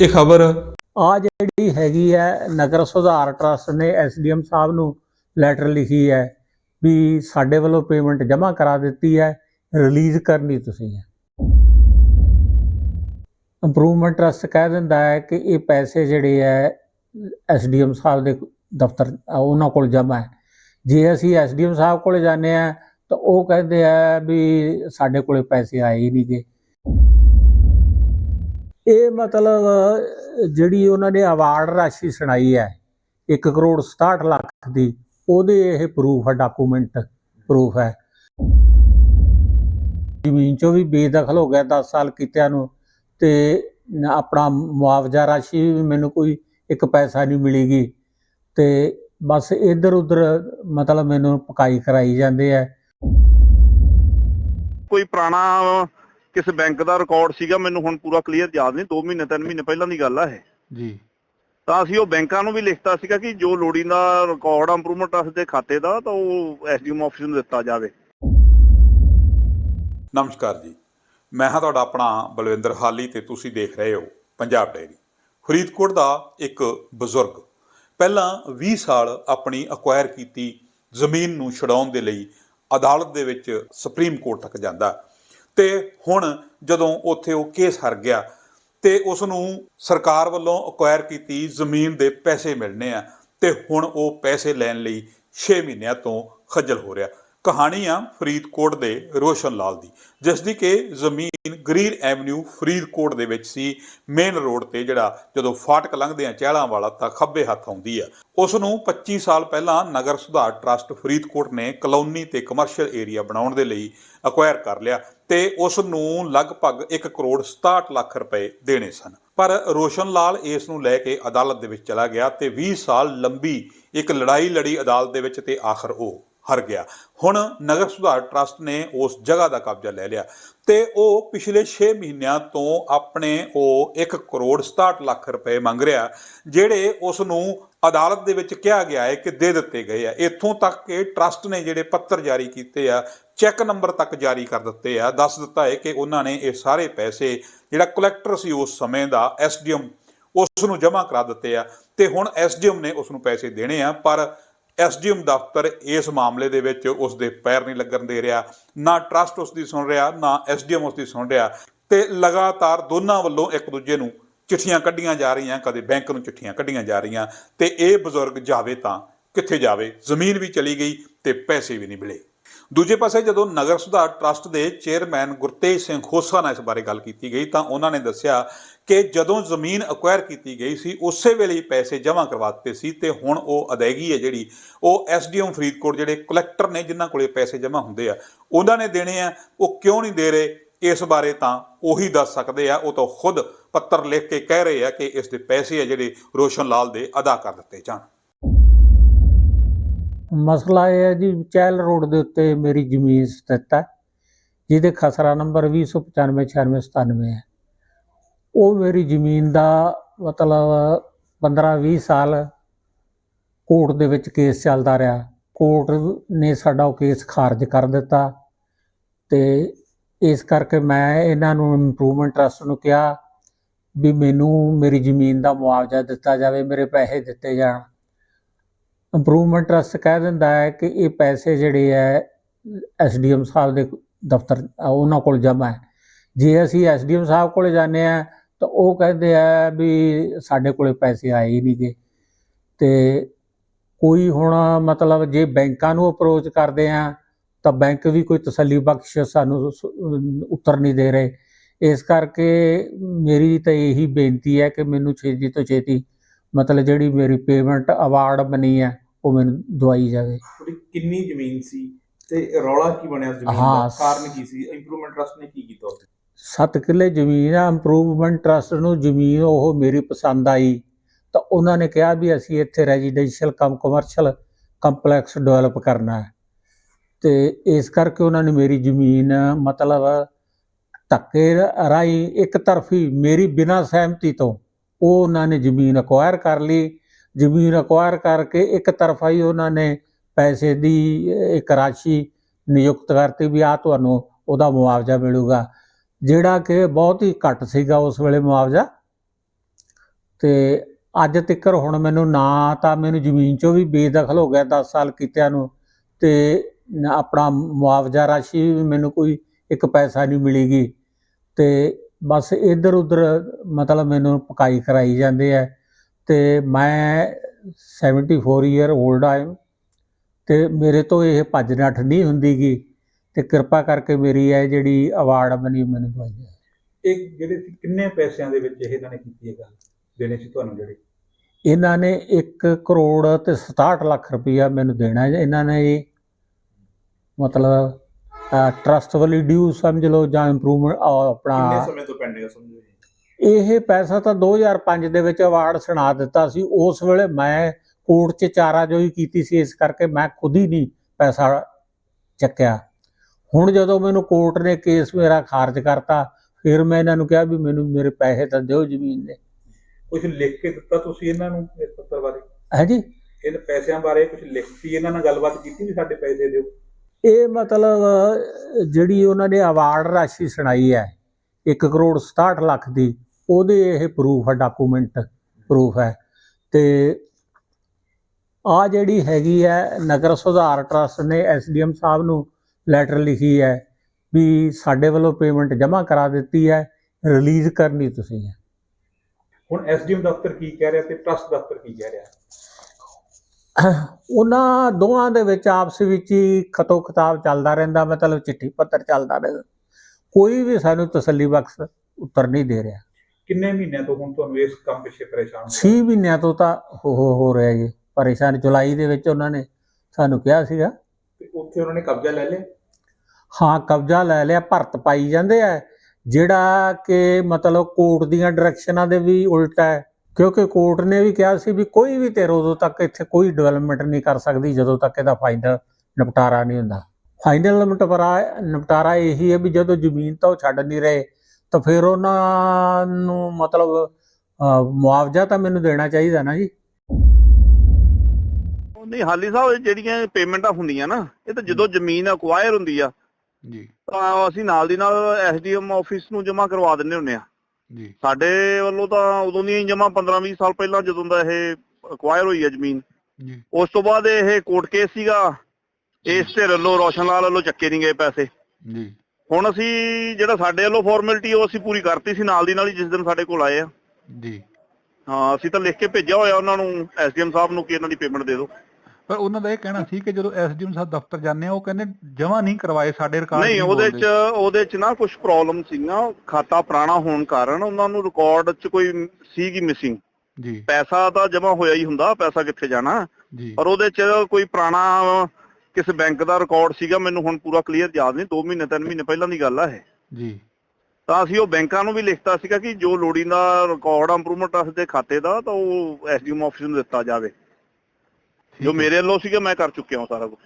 ਇਹ ਖਬਰ? ਆ ਜਿਹੜੀ ਹੈਗੀ ਹੈ, ਨਗਰ ਸੁਧਾਰ ਟਰਸਟ ਨੇ ਐਸਡੀਐਮ ਸਾਹਿਬ ਨੂੰ ਲੈਟਰ ਲਿਖੀ ਹੈ ਵੀ ਸਾਡੇ ਵੱਲੋਂ ਪੇਮੈਂਟ ਜਮ੍ਹਾਂ ਕਰਾ ਦਿੱਤੀ ਹੈ ਰਿਲੀਜ਼ ਕਰਨੀ ਤੁਸੀਂ ਹੈ। ਇੰਪਰੂਵਮੈਂਟ ਟਰਸਟ ਕਹਿ ਦਿੰਦਾ ਹੈ ਕਿ ਇਹ ਪੈਸੇ ਜਿਹੜੇ ਹੈ, ਐਸਡੀਐਮ ਸਾਹਿਬ ਦੇ ਦਫ਼ਤਰ, ਉਹਨਾਂ ਕੋਲ ਜਮ੍ਹਾਂ ਹੈ। ਜੇ ਅਸੀਂ ਐਸਡੀਐਮ ਸਾਹਿਬ ਕੋਲ ਜਾਂਦੇ ਆ ਤਾਂ ਉਹ ਕਹਿੰਦੇ ਆ ਵੀ ਸਾਡੇ ਕੋਲੇ ਪੈਸੇ ਆਏ ਹੀ ਨਹੀਂਗੇ ਇਹ ਮਤਲਬ ਜਿਹੜੀ ਉਹਨਾਂ ਨੇ ਅਵਾਰਡ ਰਾਸ਼ੀ ਸੁਣਾਈ ਹੈ 1 ਕਰੋੜ 67 ਲੱਖ ਦੀ, ਉਹਦੇ ਇਹ ਪ੍ਰੂਫ ਹੈ ਡਾਕੂਮੈਂਟ ਪ੍ਰੂਫ ਹੈ। ਜ਼ਮੀਨ ਚੋਂ ਵੀ ਬੇਦਖਲ ਹੋ ਗਿਆ 10 ਸਾਲ ਕੀਤਿਆਂ ਨੂੰ, ਤੇ ਆਪਣਾ ਮੁਆਵਜ਼ਾ ਰਾਸ਼ੀ ਵੀ ਮੈਨੂੰ ਕੋਈ ਇੱਕ ਪੈਸਾ ਨਹੀਂ ਮਿਲੇਗੀ। ਤੇ ਬਸ ਇੱਧਰ ਉੱਧਰ ਮਤਲਬ ਮੈਨੂੰ ਪਕਾਈ ਕਰਾਈ ਜਾਂਦੇ ਆ। ਕੋਈ ਪੁਰਾਣਾ ਕਿਸ ਬੈਂਕ ਦਾ ਰਿਕਾਰਡ ਸੀਗਾ ਮੈਨੂੰ ਹੁਣ ਪੂਰਾ ਕਲੀਅਰ ਯਾਦ ਨਹੀਂ 2 ਮਹੀਨੇ 3 ਮਹੀਨੇ ਪਹਿਲਾਂ ਦੀ ਗੱਲ ਆ ਇਹ। ਜੀ। ਤਾਂ ਅਸੀਂ ਉਹ ਬੈਂਕਾਂ ਨੂੰ ਵੀ ਲਿਖਤਾ ਸੀਗਾ ਕਿ ਜੋ ਲੋੜੀਂਦਾ ਰਿਕਾਰਡ ਇੰਪਰੂਵਮੈਂਟ ਟਰਸਟ ਦੇ ਖਾਤੇ ਦਾ ਤਾਂ ਉਹ ਐਸਡੀਐਮ ਆਫਿਸ ਨੂੰ ਦਿੱਤਾ ਜਾਵੇ। ਨਮਸਕਾਰ ਜੀ। ਮੈਂ ਹਾਂ ਤੁਹਾਡਾ ਆਪਣਾ ਬਲਵਿੰਦਰ ਹਾਲੀ ਤੇ ਤੁਸੀਂ ਦੇਖ ਰਹੇ ਹੋ ਪੰਜਾਬ ਡਾਇਰੀ ਫਰੀਦਕੋਟ ਦਾ ਇੱਕ ਬਜ਼ੁਰਗ ਪਹਿਲਾਂ 20 ਸਾਲ ਆਪਣੀ ਅਕਵਾਇਰ ਕੀਤੀ ਜ਼ਮੀਨ ਨੂੰ ਛਡਾਉਣ ਦੇ ਲਈ ਅਦਾਲਤ ਦੇ ਵਿੱਚ ਸੁਪਰੀਮ ਕੋਰਟ ਤੱਕ ਜਾਂਦਾ। ਤੇ ਹੁਣ ਜਦੋਂ ਉੱਥੇ ਉਹ ਕੇਸ ਹਰ ਗਿਆ ਤੇ ਉਸ ਨੂੰ ਸਰਕਾਰ ਵੱਲੋਂ ਅਕਵਾਇਰ ਕੀਤੀ ਜ਼ਮੀਨ ਦੇ ਪੈਸੇ ਮਿਲਣੇ ਆ ਤੇ ਹੁਣ ਉਹ ਪੈਸੇ ਲੈਣ ਲਈ 6 ਮਹੀਨਿਆਂ ਤੋਂ ਖੱਜਲ ਹੋ ਰਿਹਾ। ਕਹਾਣੀ ਆ ਫਰੀਦਕੋਟ ਦੇ ਰੋਸ਼ਨ ਲਾਲ ਦੀ, ਜਿਸ ਦੀ ਕਿ ਜ਼ਮੀਨ ਗ੍ਰੀਨ ਐਵਨਿਊ ਫਰੀਦਕੋਟ ਦੇ ਵਿੱਚ ਸੀ, ਮੇਨ ਰੋਡ ਤੇ ਜਿਹੜਾ ਜਦੋਂ ਫਾਟਕ ਲੰਘਦੇ ਆ ਚਹਿਲਾਂ ਵਾਲਾ ਤਾਂ ਖੱਬੇ ਹੱਥ ਆਉਂਦੀ ਆ। ਉਸ ਨੂੰ 25 ਸਾਲ ਪਹਿਲਾਂ ਨਗਰ ਸੁਧਾਰ ਟਰਸਟ ਫਰੀਦਕੋਟ ਨੇ ਕਲੋਨੀ ਤੇ ਕਮਰਸ਼ੀਅਲ ਏਰੀਆ ਬਣਾਉਣ ਦੇ ਲਈ ਅਕਵਾਇਰ ਕਰ ਲਿਆ ਤੇ ਉਸ ਨੂੰ ਲਗਭਗ 1 ਕਰੋੜ 67 ਲੱਖ ਰੁਪਏ ਦੇਣੇ ਸਨ। ਪਰ ਰੋਸ਼ਨ ਲਾਲ ਇਸ ਨੂੰ ਲੈ ਕੇ ਅਦਾਲਤ ਦੇ ਵਿੱਚ ਚਲਾ ਗਿਆ ਤੇ 20 ਸਾਲ ਲੰਬੀ ਇੱਕ ਲੜਾਈ ਲੜੀ ਅਦਾਲਤ ਦੇ ਵਿੱਚ ਤੇ ਆਖਰ ਉਹ ਹਰ ਗਿਆ। ਹੁਣ ਨਗਰ ਸੁਧਾਰ ਟਰਸਟ ਨੇ ਉਸ ਜਗ੍ਹਾ ਦਾ ਕਬਜ਼ਾ ਲੈ ਲਿਆ ਤੇ ਉਹ ਪਿਛਲੇ 6 ਮਹੀਨਿਆਂ ਤੋਂ ਆਪਣੇ ਉਹ 1 ਕਰੋੜ 67 ਲੱਖ ਰੁਪਏ ਮੰਗ ਰਿਹਾ, ਜਿਹੜੇ ਉਸ ਨੂੰ ਅਦਾਲਤ ਦੇ ਵਿੱਚ ਕਿਹਾ ਗਿਆ ਹੈ ਕਿ ਦੇ ਦਿੱਤੇ ਗਏ ਆ। ਇੱਥੋਂ ਤੱਕ ਕਿ ਟਰਸਟ ਨੇ ਜਿਹੜੇ ਪੱਤਰ ਜਾਰੀ ਕੀਤੇ ਆ, ਚੈੱਕ ਨੰਬਰ ਤੱਕ ਜਾਰੀ ਕਰ ਦਿੱਤੇ ਆ, ਦੱਸ ਦਿੱਤਾ ਹੈ ਕਿ ਉਹਨਾਂ ਨੇ ਇਹ ਸਾਰੇ ਪੈਸੇ, ਜਿਹੜਾ ਕਲੈਕਟਰ ਸੀ ਉਸ ਸਮੇਂ ਦਾ ਐਸਡੀਐਮ ਉਸ ਨੂੰ ਜਮ੍ਹਾਂ ਕਰਾ ਦਿੱਤੇ ਆ ਤੇ ਹੁਣ ਐਸਡੀਐਮ ਨੇ ਉਸ ਨੂੰ ਪੈਸੇ ਦੇਣੇ ਆ, ਪਰ ਐਸਡੀਐਮ ਦਫ਼ਤਰ ਇਸ ਮਾਮਲੇ ਦੇ ਵਿੱਚ ਉਸ ਦੇ ਪੈਰ ਨਹੀਂ ਲੱਗਣ ਦੇ ਰਿਹਾ, ਨਾ ਟਰਸਟ ਉਸ ਦੀ ਸੁਣ ਰਿਹਾ, ਨਾ ਐਸਡੀਐਮ ਉਸ ਦੀ ਸੁਣ ਰਿਹਾ ਤੇ ਲਗਾਤਾਰ ਦੋਨਾਂ ਵੱਲੋਂ ਇੱਕ ਦੂਜੇ ਨੂੰ ਚਿੱਠੀਆਂ ਕੱਢੀਆਂ ਜਾ ਰਹੀਆਂ, ਕਦੇ ਬੈਂਕ ਨੂੰ ਚਿੱਠੀਆਂ ਕੱਢੀਆਂ ਜਾ ਰਹੀਆਂ ਤੇ ਇਹ ਬਜ਼ੁਰਗ ਜਾਵੇ ਤਾਂ ਕਿੱਥੇ ਜਾਵੇ? ਜ਼ਮੀਨ ਵੀ ਚਲੀ ਗਈ ਤੇ ਪੈਸੇ ਵੀ ਨਹੀਂ ਮਿਲੇ। ਦੂਜੇ ਪਾਸੇ ਜਦੋਂ ਨਗਰ ਸੁਧਾਰ ਟਰਸਟ ਦੇ ਚੇਅਰਮੈਨ ਗੁਰਤੇਜ ਸਿੰਘ ਖੋਸਾ ਨਾਲ ਇਸ ਬਾਰੇ ਗੱਲ ਕੀਤੀ ਗਈ ਤਾਂ ਉਹਨਾਂ ਨੇ ਦੱਸਿਆ ਕਿ ਜਦੋਂ ਜ਼ਮੀਨ ਅਕਵਾਇਰ ਕੀਤੀ ਗਈ ਸੀ, ਉਸੇ ਵੇਲੇ ਹੀ ਪੈਸੇ ਜਮ੍ਹਾਂ ਕਰਵਾ ਦਿੱਤੇ ਸੀ ਤੇ ਹੁਣ ਉਹ ਅਦਾਇਗੀ ਹੈ ਜਿਹੜੀ ਉਹ ਐਸਡੀਐਮ ਫਰੀਦਕੋਟ ਜਿਹੜੇ ਕਲੈਕਟਰ ਨੇ, ਜਿਨ੍ਹਾਂ ਕੋਲੇ ਪੈਸੇ ਜਮ੍ਹਾਂ ਹੁੰਦੇ ਆ, ਉਹਨਾਂ ਨੇ ਦੇਣੇ ਆ। ਉਹ ਕਿਉਂ ਨਹੀਂ ਦੇ ਰਹੇ? ਇਸ ਬਾਰੇ ਤਾਂ ਉਹੀ ਦੱਸ ਸਕਦੇ ਆ। ਉਹ ਤਾਂ ਖੁਦ ਪੱਤਰ ਲਿਖ ਕੇ ਕਹਿ ਰਹੇ ਆ ਕਿ ਇਸ ਦੇ ਪੈਸੇ ਆ ਜਿਹੜੇ ਰੋਸ਼ਨ ਲਾਲ ਦੇ ਅਦਾ ਕਰ ਦਿੱਤੇ ਜਾਣ। ਮਸਲਾ ਇਹ ਹੈ ਜੀ ਚਹਿਲ ਰੋਡ ਦੇ ਉੱਤੇ ਮੇਰੀ ਜ਼ਮੀਨ ਸਥਿਤ ਹੈ, ਜਿਹਦੇ ਖਸਰਾ ਨੰਬਰ 2959697 ਹੈ। ਉਹ ਮੇਰੀ ਜ਼ਮੀਨ ਦਾ ਮਤਲਬ 15-20 ਸਾਲ ਕੋਰਟ ਦੇ ਵਿੱਚ ਕੇਸ ਚੱਲਦਾ ਰਿਹਾ। ਕੋਰਟ ਨੇ ਸਾਡਾ ਉਹ ਕੇਸ ਖਾਰਜ ਕਰ ਦਿੱਤਾ ਤੇ ਇਸ ਕਰਕੇ ਮੈਂ ਇਹਨਾਂ ਨੂੰ ਇੰਪਰੂਵਮੈਂਟ ਟਰਸਟ ਨੂੰ ਕਿਹਾ ਵੀ ਮੈਨੂੰ ਮੇਰੀ ਜ਼ਮੀਨ ਦਾ ਮੁਆਵਜ਼ਾ ਦਿੱਤਾ ਜਾਵੇ, ਮੇਰੇ ਪੈਸੇ ਦਿੱਤੇ ਜਾਣ। ਇੰਪਰੂਵਮੈਂਟ ਟਰਸਟ ਕਹਿ ਦਿੰਦਾ ਹੈ ਕਿ ਇਹ ਪੈਸੇ ਜਿਹੜੇ ਹੈ ਐਸਡੀਐਮ ਸਾਹਿਬ ਦੇ ਦਫ਼ਤਰ ਉਹਨਾਂ ਕੋਲ ਜਮ੍ਹਾਂ ਹੈ। ਜੇ ਅਸੀਂ ਐਸਡੀਐਮ ਸਾਹਿਬ ਕੋਲੇ ਜਾਂਦੇ ਆ ਤਾਂ ਉਹ ਕਹਿੰਦੇ ਆ ਵੀ ਸਾਡੇ ਕੋਲੇ ਪੈਸੇ ਆਏ ਹੀ ਨਹੀਂਗੇ ਤੇ ਕੋਈ ਹੁਣ ਮਤਲਬ ਜੇ ਬੈਂਕਾਂ ਨੂੰ ਅਪਰੋਚ ਕਰਦੇ ਆ ਤਾਂ ਬੈਂਕ ਵੀ ਕੋਈ ਤਸੱਲੀ ਬਖਸ਼ ਸਾਨੂੰ ਉੱਤਰ ਨਹੀਂ ਦੇ ਰਹੇ। ਇਸ ਕਰਕੇ ਮੇਰੀ ਤਾਂ ਇਹੀ ਬੇਨਤੀ ਹੈ ਕਿ ਮੈਨੂੰ ਛੇਤੀ ਤੋਂ ਛੇਤੀ ਮਤਲਬ ਜਿਹੜੀ ਮੇਰੀ ਪੇਮੈਂਟ ਅਵਾਰਡ ਬਣੀ ਹੈ ਉਹ ਮੈਨੂੰ ਦਵਾਈ ਜਾਵੇ ਤੁਹਾਡੀ ਕਿੰਨੀ ਜ਼ਮੀਨ ਸੀ ਤੇ ਰੌਲਾ ਕੀ ਬਣਿਆ ਜ਼ਮੀਨ ਦਾ? ਹਾਂ। ਕਾਰਨ ਕੀ ਸੀ? ਇੰਪਰੂਵਮੈਂਟ ਟਰਸਟ ਨੇ ਕੀ ਕੀਤਾ ਉੱਥੇ 7 ਕਿੱਲੇ ਜ਼ਮੀਨ ਆ ਇੰਪਰੂਵਮੈਂਟ ਟਰਸਟ ਨੂੰ ਜ਼ਮੀਨ ਉਹ ਮੇਰੀ ਪਸੰਦ ਆਈ। ਤਾਂ ਉਹਨਾਂ ਨੇ ਕਿਹਾ ਵੀ ਅਸੀਂ ਇੱਥੇ residential cum commercial complex develop ਕਰਨਾ ਹੈ। ਤੇ ਇਸ ਕਰਕੇ ਉਹਨਾਂ ਨੇ ਮੇਰੀ ਜ਼ਮੀਨ ਮਤਲਬ ਧੱਕੇ ਰਾਹੀਂ ਇੱਕ ਤਰਫੀ ਮੇਰੀ ਬਿਨਾਂ ਸਹਿਮਤੀ ਤੋਂ ਉਹ ਉਹਨਾਂ ਨੇ ਜ਼ਮੀਨ ਅਕਵਾਇਰ ਕਰ ਲਈ। ਜ਼ਮੀਨ ਅਕਵਾਇਰ ਕਰਕੇ ਇੱਕ ਤਰਫਾ ਹੀ ਉਹਨਾਂ ਨੇ ਪੈਸੇ ਦੀ ਇੱਕ ਰਾਸ਼ੀ ਨਿਯੁਕਤ ਕਰਤੀ ਵੀ ਆ ਤੁਹਾਨੂੰ ਉਹਦਾ ਮੁਆਵਜ਼ਾ ਮਿਲੂਗਾ। ਜਿਹੜਾ ਕਿ ਬਹੁਤ ਹੀ ਘੱਟ ਸੀਗਾ ਉਸ ਵੇਲੇ ਮੁਆਵਜ਼ਾ। ਤੇ ਅੱਜ ਤੱਕਰ ਹੁਣ ਮੈਨੂੰ ਨਾ ਤਾਂ ਮੈਨੂੰ ਜ਼ਮੀਨ 'ਚੋਂ ਵੀ ਬੇਦਖਲ ਹੋ ਗਿਆ 10 ਸਾਲ ਕੀਤਿਆਂ ਨੂੰ ਤੇ ਆਪਣਾ ਮੁਆਵਜ਼ਾ ਰਾਸ਼ੀ ਵੀ ਮੈਨੂੰ ਕੋਈ ਇੱਕ ਪੈਸਾ ਨਹੀਂ ਮਿਲੇਗੀ। ਤੇ ਬਸ ਇੱਧਰ ਉੱਧਰ ਮਤਲਬ ਮੈਨੂੰ ਪਕਾਈ ਕਰਾਈ ਜਾਂਦੇ ਆ। ਤੇ ਮੈਂ 74 ਈਅਰ 올ਡ ਆ ਤੇ ਮੇਰੇ ਤੋਂ ਇਹ ਭੱਜ ਨੱਠ ਨਹੀਂ ਹੁੰਦੀਗੀ ਤੇ ਕਿਰਪਾ ਕਰਕੇ ਮੇਰੀ ਇਹ ਜਿਹੜੀ ਅਵਾਰਡ ਬਣੀ ਮੈਨੂੰ ਦਵਾਈ ਹੈ ਇਹ ਜਿਹੜੇ ਸੀ ਕਿੰਨੇ ਪੈਸਿਆਂ ਦੇ ਵਿੱਚ ਇਹ ਇਹਨਾਂ ਨੇ ਕੀਤੀ ਇਹ ਗੱਲ? ਦੇਣੇ ਸੀ ਤੁਹਾਨੂੰ ਜਿਹੜੇ? ਇਹਨਾਂ ਨੇ 1 ਕਰੋੜ ਤੇ 67 ਲੱਖ ਰੁਪਇਆ ਮੈਨੂੰ ਦੇਣਾ ਹੈ ਇਹਨਾਂ ਨੇ ਇਹ ਮਤਲਬ ਟਰਸਟ ਵਾਲੀ ਡਿਊ ਸਮਝ ਲਓ ਜਾਂ ਇੰਪਰੂਵਮੈਂਟ ਕਿੰਨੇ ਆਪਣਾ ਸਮੇਂ ਤੋਂ ਪੈਂਡਿੰਗ ਸਮਝੋ ਇਹ? ਪੈਸਾ ਤਾਂ 2005 ਦੇ ਵਿੱਚ ਅਵਾਰਡ ਸੁਣਾ ਦਿੱਤਾ ਸੀ। ਉਸ ਵੇਲੇ ਮੈਂ ਕੋਰਟ 'ਚ ਚਾਰਾਜੋਈ ਕੀਤੀ ਸੀ। ਇਸ ਕਰਕੇ ਮੈਂ ਖੁਦ ਹੀ ਨਹੀਂ ਪੈਸਾ ਚੱਕਿਆ। ਹੁਣ ਜਦੋਂ ਮੈਨੂੰ ਕੋਰਟ ਨੇ ਕੇਸ ਮੇਰਾ ਖਾਰਜ ਕਰਤਾ ਫਿਰ ਮੈਂ ਇਹਨਾਂ ਨੂੰ ਕਿਹਾ ਵੀ ਮੈਨੂੰ ਮੇਰੇ ਪੈਸੇ ਤਾਂ ਦਿਓ ਜ਼ਮੀਨ ਦੇ। ਕੁਝ ਲਿਖ ਕੇ ਦਿੱਤਾ ਤੁਸੀਂ ਇਹਨਾਂ ਨੂੰ ਇਸ ਪੱਤਰ ਬਾਰੇ? ਹੈ ਜੀ ਇਹਨਾਂ ਪੈਸਿਆਂ ਬਾਰੇ ਕੁਝ ਲਿਖਤੀ ਇਹਨਾਂ ਨਾਲ ਗੱਲਬਾਤ ਕੀਤੀ ਵੀ ਸਾਡੇ ਪੈਸੇ ਦਿਓ? ਇਹ ਮਤਲਬ ਜਿਹੜੀ ਉਹਨਾਂ ਨੇ ਅਵਾਰਡ ਰਾਸ਼ੀ ਸੁਣਾਈ ਹੈ 1 ਕਰੋੜ 67 ਲੱਖ ਦੀ ਉਹਦੇ ਇਹ ਪ੍ਰੂਫ ਹੈ ਡਾਕੂਮੈਂਟ ਪ੍ਰੂਫ ਹੈ। ਤੇ ਆ ਜਿਹੜੀ ਹੈਗੀ ਹੈ ਨਗਰ ਸੁਧਾਰ ਟਰਸਟ ਨੇ ਐਸਡੀਐਮ ਸਾਹਿਬ ਨੂੰ ਲੈਟਰ ਲਿਖੀ ਹੈ ਵੀ ਸਾਡੇ ਵੱਲੋਂ ਪੇਮੈਂਟ ਜਮ੍ਹਾਂ ਕਰਾ ਦਿੱਤੀ ਹੈ ਰਿਲੀਜ਼ ਕਰਨੀ ਤੁਸੀਂ ਹੈ। ਹੁਣ ਐਸਡੀਐਮ ਦਫ਼ਤਰ ਕੀ ਕਹਿ ਰਿਹਾ ਤੇ ਟਰਸਟ ਦਫ਼ਤਰ ਕੀ ਕਹਿ ਰਿਹਾ? ਉਹਨਾਂ ਦੋਵਾਂ ਦੇ ਵਿੱਚ ਆਪਸ ਵਿੱਚ ਹੀ ਖਤੋ ਖਤਾਬ ਚੱਲਦਾ ਰਹਿੰਦਾ ਮਤਲਬ ਚਿੱਠੀ ਪੱਤਰ ਚੱਲਦਾ ਰਹਿੰਦਾ। ਕੋਈ ਵੀ ਸਾਨੂੰ ਤਸੱਲੀ ਬਖਸ਼ ਉੱਤਰ ਨਹੀਂ ਦੇ ਰਿਹਾ। ਕਿੰਨੇ ਮਹੀਨਿਆਂ ਤੋਂ ਹੁਣ ਤੁਹਾਨੂੰ ਇਸ ਕੰਮ ਪਿੱਛੇ ਪਰੇਸ਼ਾਨ ਹੋ 6 ਮਹੀਨਿਆਂ ਤੋਂ ਤਾਂ ਹੋ ਹੋ ਹੋ ਰਿਹਾ ਜੀ। ਪਰੇਸ਼ਾਨ ਜੁਲਾਈ ਦੇ ਵਿੱਚ ਉਹਨਾਂ ਨੇ ਸਾਨੂੰ ਕਿਹਾ ਸੀਗਾ। ਤੇ ਉੱਥੇ ਉਹਨਾਂ ਨੇ ਕਬਜ਼ਾ ਲੈ ਲਿਆ? ਹਾਂ ਕਬਜ਼ਾ ਲੈ ਲਿਆ ਭਰਤ ਪਾਈ ਜਾਂਦੇ ਆ। ਜਿਹੜਾ ਕਿ ਮਤਲਬ ਕੋਰਟ ਦੀਆਂ ਡਾਇਰੈਕਸ਼ਨਾਂ ਦੇ ਵੀ ਉਲਟਾ ਹੈ। ਕਿਉਂਕਿ ਕੋਰਟ ਨੇ ਵੀ ਕਿਹਾ ਸੀ ਵੀ ਕੋਈ ਵੀ ਧਿਰ ਉਦੋਂ ਤੱਕ ਇੱਥੇ ਕੋਈ ਡਿਵੈਲਪਮੈਂਟ ਨਹੀਂ ਕਰ ਸਕਦੀ ਜਦੋਂ ਤੱਕ ਇਹਦਾ ਫਾਈਨਲ ਨਿਪਟਾਰਾ ਨਹੀਂ ਹੁੰਦਾ। ਫਾਈਨਲ ਨਿਪਟਾਰਾ ਨਿਪਟਾਰਾ ਇਹੀ ਹੈ ਵੀ ਜਦੋਂ ਜ਼ਮੀਨ ਤਾਂ ਉਹ ਛੱਡ ਨਹੀਂ ਰਹੇ ਤਾਂ ਫਿਰ ਉਹਨਾਂ ਨੂੰ ਮਤਲਬ ਮੁਆਵਜ਼ਾ ਤਾਂ ਮੈਨੂੰ ਦੇਣਾ ਚਾਹੀਦਾ ਨਾ ਜੀ। ਨਹੀਂ ਹਾਲੀ ਸਾਹਿਬ ਜਿਹੜੀਆਂ ਪੇਮੈਂਟਾਂ ਹੁੰਦੀਆਂ ਨਾ ਇਹ ਤਾਂ ਜਦੋਂ ਜ਼ਮੀਨ ਅਕਵਾਇਰ ਹੁੰਦੀ ਆ ਜੀ। ਤਾਂ ਅਸੀਂ ਨਾਲ ਦੀ ਨਾਲ ਐਸਡੀਐਮ ਆਫਿਸ ਨੂੰ ਜਮ੍ਹਾਂ ਕਰਵਾ ਦਿੰਦੇ ਹੁੰਦੇ ਆ। ਜੀ। ਸਾਡੇ ਵੱਲੋਂ ਤਾਂ ਉਦੋਂ ਹੀ ਜਮ੍ਹਾਂ 15-20 ਸਾਲ ਪਹਿਲਾਂ ਜਦੋਂ ਦਾ ਇਹ ਅਕਵਾਇਰ ਹੋਈ ਹੈ ਜ਼ਮੀਨ। ਜੀ। ਉਸ ਤੋਂ ਬਾਅਦ ਇਹ ਕੋਰਟ ਕੇਸ ਸੀਗਾ ਇਸ ਤੇ ਵੱਲੋਂ ਰੋਸ਼ਨ ਲਾਲ ਵੱਲੋਂ ਚੱਕੇ ਨਹੀਂ ਗਏ ਪੈਸੇ। ਜੀ। ਹੁਣ ਅਸੀਂ ਜਿਹੜਾ ਸਾਡੇ ਵੱਲੋਂ ਫਾਰਮੈਲਿਟੀ ਉਹ ਅਸੀਂ ਪੂਰੀ ਕਰਤੀ ਸੀ ਨਾਲ ਦੀ ਨਾਲ ਹੀ ਜਿਸ ਦਿਨ ਸਾਡੇ ਕੋਲ ਆਏ ਆ। ਜੀ। ਹਾਂ ਅਸੀਂ ਤਾਂ ਲਿਖ ਕੇ ਭੇਜਿਆ ਹੋਇਆ ਉਹਨਾਂ ਨੂੰ ਐਸਡੀਐਮ ਸਾਹਿਬ ਨੂੰ ਕਿ ਇਹਨਾਂ ਦੀ ਪੇਮੈਂਟ ਦੇ ਦਿਓ। ਪਰ ਉਹਨਾਂ ਦਾ ਇਹ ਕਹਿਣਾ ਸੀ ਕਿ ਜਦੋਂ ਐਸਡੀਐਮ ਸਾਹਿਬ ਦਫ਼ਤਰ ਜਾਂਦੇ ਆ ਉਹ ਕਹਿੰਦੇ ਜਮਾ ਨਹੀਂ ਕਰਵਾਏ ਸਾਡੇ ਰਿਕਾਰਡ ਨਹੀਂ ਉਹਦੇ ਚ ਉਹਦੇ ਚ ਨਾ ਕੁਝ ਪ੍ਰੋਬਲਮ ਸੀਗਾ ਖਾਤਾ ਪੁਰਾਣਾ ਹੋਣ ਕਾਰਨ ਉਹਨਾਂ ਨੂੰ ਰਿਕਾਰਡ ਚ ਕੋਈ ਸੀਗੀ ਮਿਸਿੰਗ ਜੀ। ਪੈਸਾ ਤਾਂ ਜਮ੍ਹਾਂ ਹੋਇਆ ਹੀ ਹੁੰਦਾ ਪੈਸਾ ਕਿੱਥੇ ਜਾਣਾ। ਪਰ ਉਹਦੇ ਚ ਕੋਈ ਪੁਰਾਣਾ ਕਿਸੇ ਬੈਂਕ ਦਾ ਰਿਕਾਰਡ ਸੀਗਾ ਮੈਨੂੰ ਹੁਣ ਪੂਰਾ ਕਲੀਅਰ ਯਾਦ ਨਹੀਂ 2 ਮਹੀਨੇ 3 ਮਹੀਨੇ ਪਹਿਲਾਂ ਦੀ ਗੱਲ ਆ ਇਹ। ਜੀ। ਤਾਂ ਅਸੀਂ ਉਹ ਬੈਂਕਾਂ ਨੂੰ ਵੀ ਲਿਖਤਾ ਸੀਗਾ ਕਿ ਜੋ ਲੋੜੀਂਦਾ ਰਿਕਾਰਡ ਇੰਪਰੂਵਮੈਂਟ ਟਰਸਟ ਦੇ ਖਾਤੇ ਦਾ ਤਾਂ ਉਹ ਐਸਡੀਐਮ ਆਫਿਸ ਨੂੰ ਦਿੱਤਾ ਜਾਵੇ। ਜੋ। ਮੇਰੇ ਵੱਲੋਂ ਸੀਗਾ ਮੈਂ ਕਰ ਚੁੱਕਿਆ ਹਾਂ ਸਾਰਾ ਕੁਝ